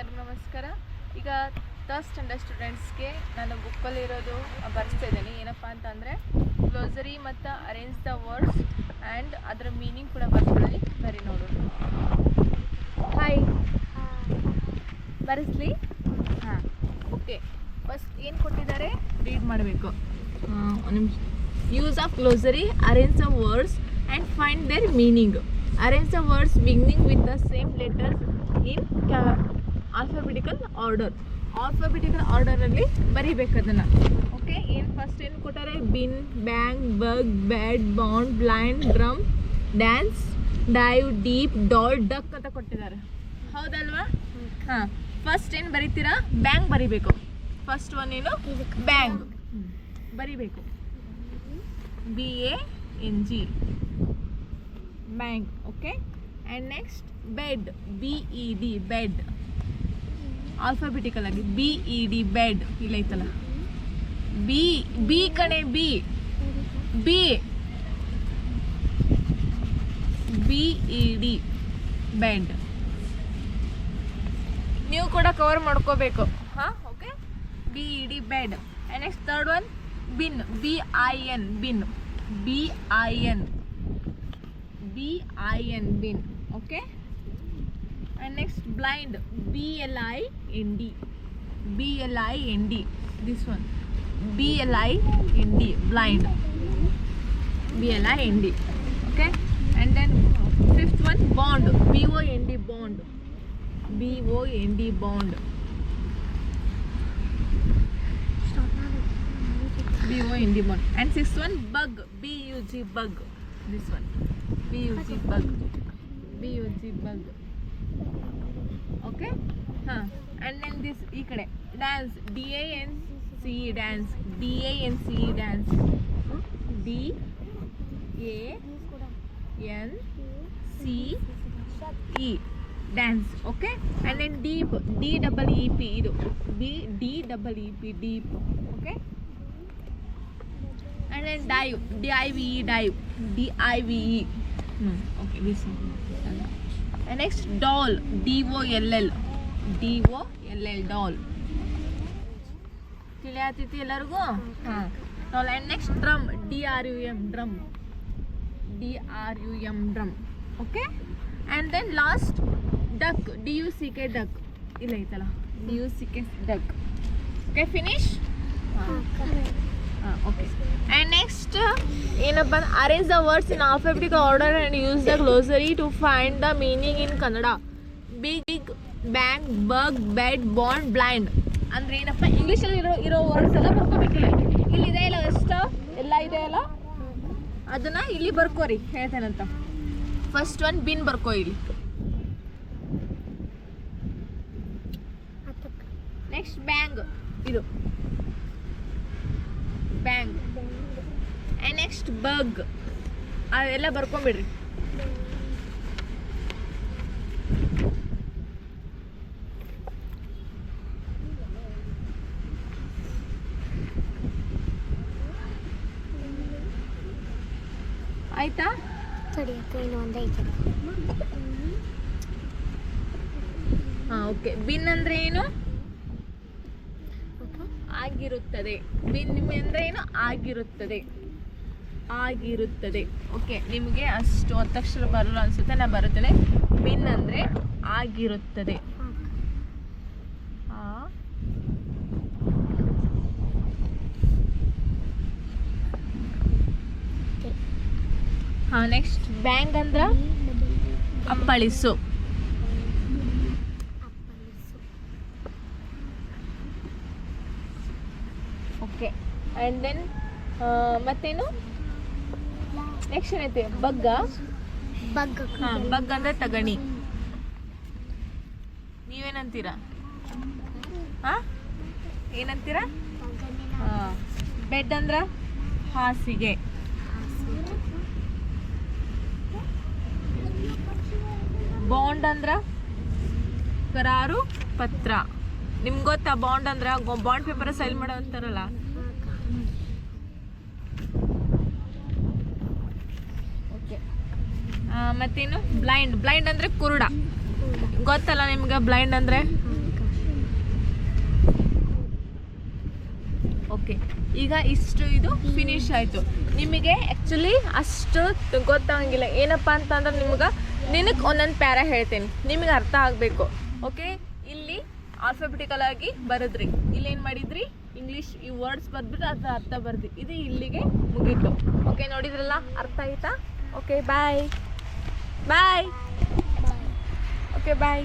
ಎಲ್ಲರಿಗೂ ನಮಸ್ಕಾರ. ಈಗ ಥರ್ಡ್ ಸ್ಟ್ಯಾಂಡರ್ಡ್ ಸ್ಟೂಡೆಂಟ್ಸ್ಗೆ ನಾನು ಬುಕ್ಕಲ್ಲಿರೋದು ಬರ್ಸ್ತಾ ಇದ್ದೀನಿ. ಏನಪ್ಪ ಅಂತಂದರೆ ಗ್ಲೋಸರಿ ಮತ್ತು ಅರೇಂಜ್ ದ ವರ್ಡ್ಸ್ ಆ್ಯಂಡ್ ಅದರ ಮೀನಿಂಗ್ ಕೂಡ ಬರ್ಕೊಳ್ಳಿ ಬರೀ ನೋಡು. ಹಾಯ್ ಬರೆಸ್ಲಿ? ಹಾಂ. ಓಕೆ ಫಸ್ಟ್ ಏನು ಕೊಟ್ಟಿದ್ದಾರೆ? ರೀಡ್ ಮಾಡಬೇಕು. Use of glossary arrange the words and find their meaning arrange the words beginning with the same letters in alphabetical order alphabetical ಆರ್ಡರಲ್ಲಿ ಬರಿಬೇಕು ಅದನ್ನು ಓಕೆ ಏನು ಫಸ್ಟ್ ಏನು ಕೊಟ್ಟಾರೆ? Bin bang bug bad bond blind drum dance dive deep doll duck ಅಂತ ಕೊಟ್ಟಿದ್ದಾರೆ. ಹೌದಲ್ವಾ? ಹಾಂ. First ಏನು ಬರೀತೀರಾ? ಬ್ಯಾಂಗ್ ಬರಿಬೇಕು. ಫಸ್ಟ್ ಒನ್ ಏನು? ಬ್ಯಾಂಗ್ ಬರಿಬೇಕು. B A N G bang okay and next bed B E D bed alphabetical ಆಗಿ ಬಿ ಇ ಡಿ ಬೆಡ್ ಇಲ್ಲ ಐತಲ್ಲ. ಬಿ ಬಿ ಕಣೆ B B B E D bed ನೀವು ಕೂಡ ಕವರ್ ಮಾಡ್ಕೋಬೇಕು. ಹಾಂ okay B E D bed and next third one bin B I N bin B I N B I N bin okay and next blind B L I N D. B L I N D. This one. B L I N D. Blind. B L I N D. Okay? And then fifth one bond. B O N D bond. B O N D bond. B O N D bond. And sixth one bug. B U G bug. This one. B U G bug. B U G bug. Okay? Huh. And then this ಈ ಕಡೆ A N C E dance. D A N C E dance. D A N C E dance. Okay? And then deep. D double E P ಇದು. B D double E P deep. Okay? and then dive D I V E dive D I V E no okay this one and next doll D O L L doll O L L doll. ತಿಳಿಯತೈತಿ ಎಲ್ಲರಿಗೂ? ಹಾಂ. Next drum D R U M drum D R U M drum okay and then last duck D U C K duck ಇಲ್ಲ ಐತಲ್ಲ. D U C K duck okay finish okay and next ಏನಪ್ಪ arrange the words in alphabetical order and use the glossary to find the meaning in Kannada big big bang bug bed, bond, blind. ಅಂದ್ರೆ ಏನಪ್ಪ ಇಂಗ್ಲೀಷಲ್ಲಿ ಇರೋ ಇರೋ words ಎಲ್ಲ ಬರ್ಕೋಬೇಕಿಲ್ಲ. ಇಲ್ಲಿ ಇದೆ ಇಲ್ಲ ಎಷ್ಟು ಎಲ್ಲ ಇದೆ ಅಲ್ಲ? ಅದನ್ನ ಇಲ್ಲಿ ಬರ್ಕೋರಿ ಹೇಳ್ತೇನಂತ ಫಸ್ಟ್ ಒನ್ ಬಿನ್ ಬರ್ಕೋ ಇಲ್ಲಿ. ನೆಕ್ಸ್ಟ್ ಬ್ಯಾಂಗ್ ಇದು. ಬ್ಯಾಂಗ್ ಆ್ಯಂಡ್ ನೆಕ್ಸ್ಟ್ ಬಗ್ ಅದೆಲ್ಲ ಬರ್ಕೊಂಬಿಡ್ರಿ. ಆಯ್ತಾ? ತಡಿಯಕ್ಕ ಒಂದೇ ಐತೆ. ಹಾಂ ಓಕೆ. ಬಿನ್ ಅಂದ್ರೆ ಏನು? ಆಗಿರುತ್ತದೆ. ಬಿನ್ ಅಂದ್ರೆ ಏನು? ಆಗಿರುತ್ತದೆ. ಆಗಿರುತ್ತದೆ. ಓಕೆ ನಿಮಗೆ ಅಷ್ಟು ಒತ್ತಕ್ಷರ ಬರಲ್ಲ ಅನ್ಸುತ್ತೆ ನಾನು ಬರುತ್ತೇನೆ. ಬಿನ್ ಅಂದ್ರೆ ಆಗಿರುತ್ತದೆ. ಹಾಂ ನೆಕ್ಸ್ಟ್ ಬ್ಯಾಂಗ್ ಅಂದ್ರೆ? ಅಪ್ಪಳಿಸು. ಓಕೆ ಆ್ಯಂಡ್ ದೆನ್ ಮತ್ತೇನು? ನೆಕ್ಸ್ಟ್ ಏನೈತೆ ಬಗ್ಗ. ಬಗ್ಗ. ಹಾಂ ಬಗ್ಗ ಅಂದ್ರೆ ತಗಣಿ. ನೀವೇನಂತೀರ? ಹಾಂ? ಏನಂತೀರಾ? ಹಾಂ. ಬೆಡ್ ಅಂದ್ರೆ? ಹಾಸಿಗೆ. ಬಾಂಡ್ ಅಂದ್ರ? ಕರಾರು ಪತ್ರ. ನಿಮ್ಗೆ ಗೊತ್ತಾ ಬಾಂಡ್ ಅಂದ್ರೆ? ಬಾಂಡ್ ಪೇಪರ್ ಸೈಲ್ ಮಾಡೋ ಅಂತಾರಲ್ಲ. ಮತ್ತೇನು? ಬ್ಲೈಂಡ್. ಬ್ಲೈಂಡ್ ಅಂದ್ರೆ ಕುರುಡ. ಗೊತ್ತಲ್ಲ ನಿಮ್ಗೆ ಬ್ಲೈಂಡ್ ಅಂದ್ರೆ? ಓಕೆ. ಈಗ ಇಷ್ಟು ಇದು ಫಿನಿಶ್ ಆಯಿತು. ನಿಮಗೆ ಆ್ಯಕ್ಚುಲಿ ಅಷ್ಟು ಗೊತ್ತಾಗಂಗಿಲ್ಲ. ಏನಪ್ಪ ಅಂತಂದ್ರೆ ನಿಮ್ಗೆ ನಿನಗೆ ಒಂದೊಂದು ಪ್ಯಾರ ಹೇಳ್ತೀನಿ. ನಿಮಗೆ ಅರ್ಥ ಆಗಬೇಕು. ಓಕೆ ಇಲ್ಲಿ ಆಲ್ಫಾಬೆಟಿಕಲ್ ಆಗಿ ಬರೆದ್ರಿ. ಇಲ್ಲಿ ಏನು ಮಾಡಿದ್ರಿ? ಇಂಗ್ಲೀಷ್ ಈ ವರ್ಡ್ಸ್ ಬರೆದ್ಬಿಟ್ಟು ಅದರ ಅರ್ಥ ಬರ್ದಿ. ಇದು ಇಲ್ಲಿಗೆ ಮುಗೀತು. ಓಕೆ ನೋಡಿದ್ರಲ್ಲ? ಅರ್ಥ ಆಯ್ತಾ? ಓಕೆ ಬಾಯ್ ಬಾಯ್ ಬಾಯ್ ಓಕೆ ಬಾಯ್